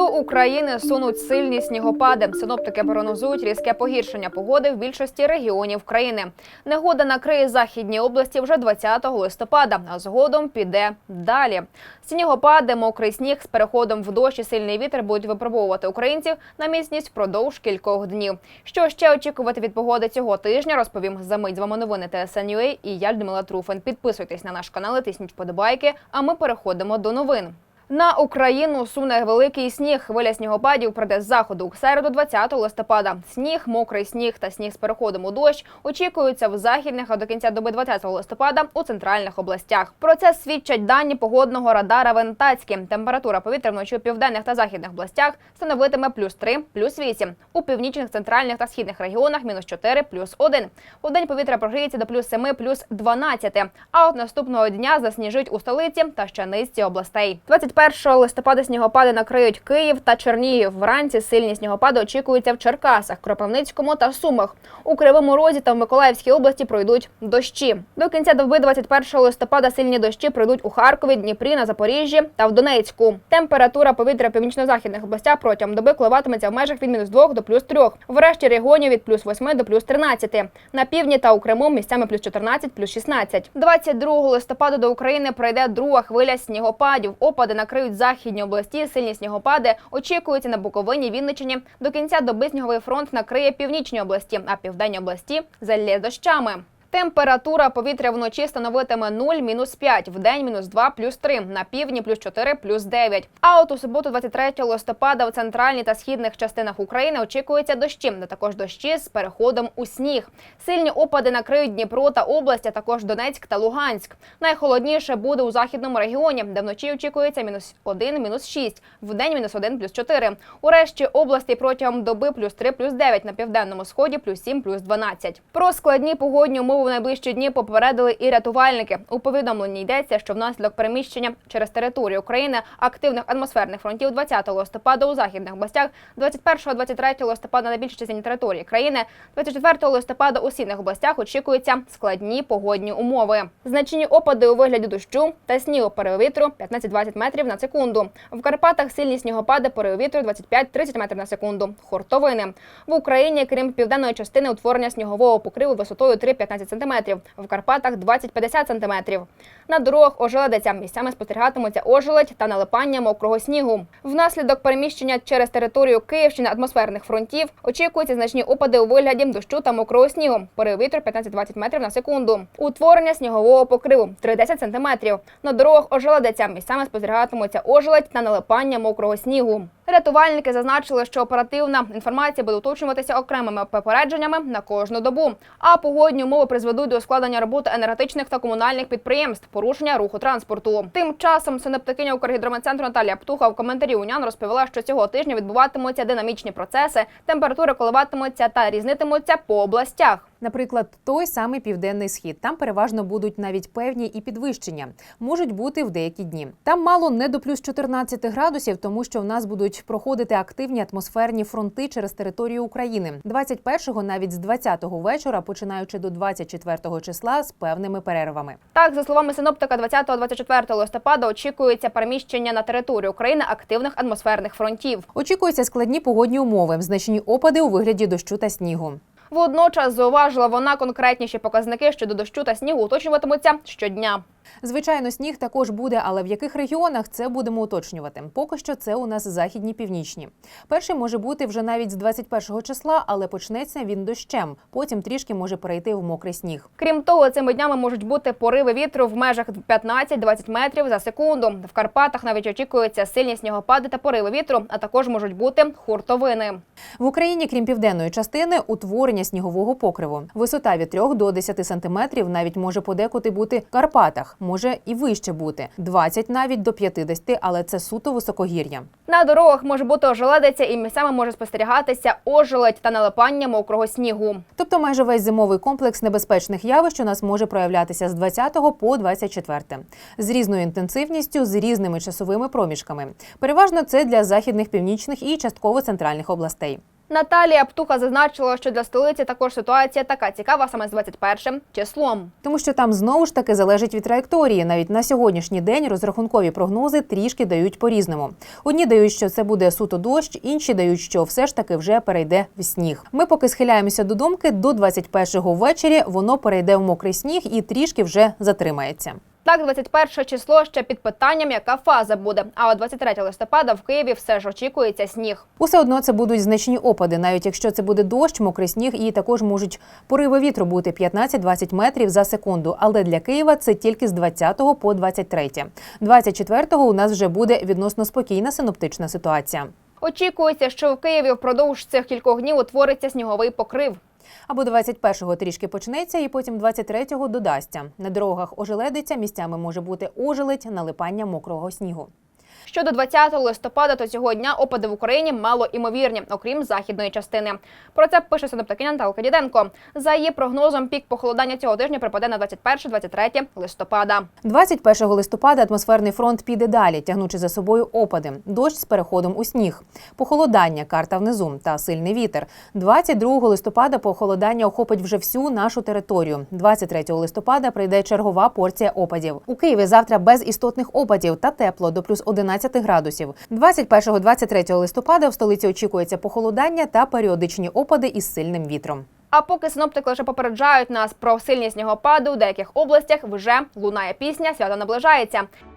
До України сунуть сильні снігопади. Синоптики прогнозують різке погіршення погоди в більшості регіонів країни. Негода накриє західні області вже 20 листопада, а згодом піде далі. Снігопади, мокрий сніг з переходом в дощ і сильний вітер будуть випробовувати українців на міцність впродовж кількох днів. Що ще очікувати від погоди цього тижня? Розповім за мить. З вами новини ТСНЮА і я Людмила Труфен. Підписуйтесь на наш канал, тисніть вподобайки. А ми переходимо до новин. На Україну суне великий сніг. Хвиля снігопадів прийде з заходу у середу 20 листопада. Сніг, мокрий сніг та сніг з переходом у дощ очікуються в західних, а до кінця доби 20 листопада у центральних областях. Про це свідчать дані погодного радара Вентацькі. Температура повітря вночі у південних та західних областях становитиме плюс 3, плюс 8. У північних, центральних та східних регіонах мінус 4, плюс 1. У день повітря прогріється до плюс 7, плюс 12. А от наступного дня засніжить у столиці та ще низці областей. 21 листопада снігопади накриють Київ та Чернігів. Вранці сильні снігопади очікуються в Черкасах, Кропивницькому та Сумах. У Кривому Розі та в Миколаївській області пройдуть дощі. До кінця доби 21 листопада сильні дощі пройдуть у Харкові, Дніпрі, на Запоріжжі та в Донецьку. Температура повітря північно-західних областях протягом доби коливатиметься в межах від мінус 2 до плюс 3. В решті регіонів від плюс 8 до плюс 13. На півдні та у Криму місцями плюс 14, плюс 16. 22 листопада до України прийде друга хвиля снігопадів. Опади накриють західні області. Сильні снігопади очікуються на Буковині, Вінниччині. До кінця доби сніговий фронт накриє північні області, а південні області залє дощами. Температура повітря вночі становитиме 0, мінус 5, в день мінус 2, плюс 3, на півдні плюс 4, плюс 9. А от у суботу 23 листопада в центральній та східних частинах України очікується дощі, де також дощі з переходом у сніг. Сильні опади накриють Дніпро та область, а також Донецьк та Луганськ. Найхолодніше буде у західному регіоні, де вночі очікується мінус 1, мінус 6, в день мінус 1, плюс 4. У решті області протягом доби плюс 3, плюс 9, на південному сході плюс 7, плюс 12. Про складні погодні умови в найближчі дні попередили і рятувальники. У повідомленні йдеться, що внаслідок переміщення через територію України активних атмосферних фронтів 20 листопада у західних областях, 21-23 листопада на більшій частині території країни, 24 листопада у східних областях очікуються складні погодні умови. Значні опади у вигляді дощу та снігу вітру 15-20 метрів на секунду. В Карпатах сильні снігопади пориви вітру 25-30 метрів на секунду. Хуртовини. В Україні, крім південної частини, утворення снігового покриву висотою 3-15 см. В Карпатах 20-50 см. На дорогах ожеледиться. Місцями спостерігатимуться ожеледь та налипання мокрого снігу. Внаслідок переміщення через територію Київщини атмосферних фронтів очікуються значні опади у вигляді дощу та мокрого снігу. Порив вітру 15-20 метрів на секунду. Утворення снігового покриву 3-10 см. На дорогах ожеледиться. Місцями спостерігатимуться ожеледь та налипання мокрого снігу. Рятувальники зазначили, що оперативна інформація буде уточнюватися окремими попередженнями на кожну добу. А погодні умови призведуть до ускладнення роботи енергетичних та комунальних підприємств, порушення руху транспорту. Тим часом синоптикиня Укргідрометцентру Наталія Птуха в коментарі УНЯН розповіла, що цього тижня відбуватимуться динамічні процеси, температури коливатимуться та різнитимуться по областях. Наприклад, той самий південний схід. Там переважно будуть навіть певні і підвищення, можуть бути в деякі дні. Там мало не до плюс 14 градусів, тому що в нас будуть проходити активні атмосферні фронти через територію України. 21-го, навіть з 20-го вечора, починаючи до 24-го числа, з певними перервами. Так, за словами синоптика, 20-24 листопада очікується переміщення на територію України активних атмосферних фронтів. Очікуються складні погодні умови, значні опади у вигляді дощу та снігу. Водночас зауважила вона конкретніші показники щодо дощу та снігу уточнюватимуться щодня. Звичайно, сніг також буде, але в яких регіонах це будемо уточнювати. Поки що це у нас західні північні. Перший може бути вже навіть з 21 числа, але почнеться він дощем. Потім трішки може перейти в мокрий сніг. Крім того, цими днями можуть бути пориви вітру в межах 15-20 метрів за секунду. В Карпатах навіть очікуються сильні снігопади та пориви вітру, а також можуть бути хуртовини. В Україні, крім південної частини, утворення снігового покриву. Висота від 3 до 10 сантиметрів навіть може подекуди бути в Карпатах, може і вище бути 20 навіть до 50, але це суто високогір'я. На дорогах може бути ожеледиця і місцями може спостерігатися ожеледь та налипання мокрого снігу. Тобто майже весь зимовий комплекс небезпечних явищ у нас може проявлятися з 20 по 24. з різною інтенсивністю, з різними часовими проміжками. Переважно це для західних, північних і частково центральних областей. Наталія Птуха зазначила, що для столиці також ситуація така цікава саме з 21 числом. Тому що там знову ж таки залежить від траєкторії. Навіть на сьогоднішній день розрахункові прогнози трішки дають по-різному. Одні дають, що це буде суто дощ, інші дають, що все ж таки вже перейде в сніг. Ми поки схиляємося до думки, до 21-го ввечері воно перейде в мокрий сніг і трішки вже затримається. Так, 21 число ще під питанням, яка фаза буде. А от 23 листопада в Києві все ж очікується сніг. Усе одно це будуть значні опади, навіть якщо це буде дощ, мокрий сніг, і також можуть пориви вітру бути 15-20 метрів за секунду. Але для Києва це тільки з 20 по 23. 24-го у нас вже буде відносно спокійна синоптична ситуація. Очікується, що в Києві впродовж цих кількох днів утвориться сніговий покрив. Або 21-го трішки почнеться, і потім 23-го додасться. На дорогах ожеледиться, місцями може бути ожеледь, налипання мокрого снігу. Щодо 20 листопада, то цього дня опади в Україні мало імовірні, окрім західної частини. Про це пише синоптикиня Наталка Діденко. За її прогнозом, пік похолодання цього тижня припаде на 21-23 листопада. 21 листопада атмосферний фронт піде далі, тягнучи за собою опади, дощ з переходом у сніг, похолодання, карта внизу та сильний вітер. 22 листопада похолодання охопить вже всю нашу територію. 23 листопада прийде чергова порція опадів. У Києві завтра без істотних опадів та тепло до плюс 11 градусів. 21-23 листопада в столиці очікується похолодання та періодичні опади із сильним вітром. А поки синоптики лише попереджають нас про сильні снігопади у деяких областях, вже лунає пісня, свято наближається. –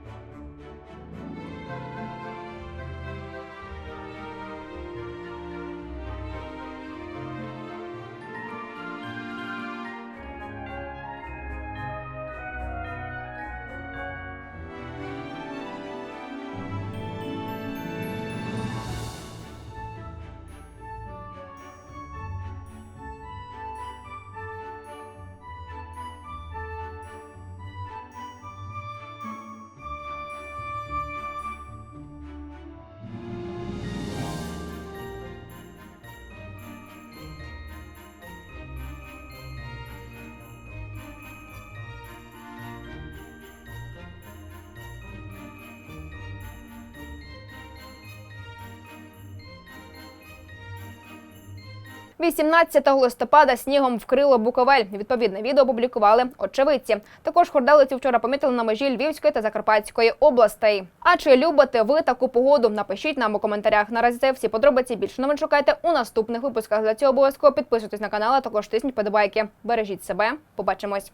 18 листопада снігом вкрило Буковель. Відповідне відео опублікували очевидці. Також хордалицю вчора помітили на межі Львівської та Закарпатської областей. А чи любите ви таку погоду? Напишіть нам у коментарях. Наразі це всі подробиці. Більше новин шукайте у наступних випусках. Для цього обов'язково підписуйтесь на канал, а також тисніть подобайки. Бережіть себе. Побачимось.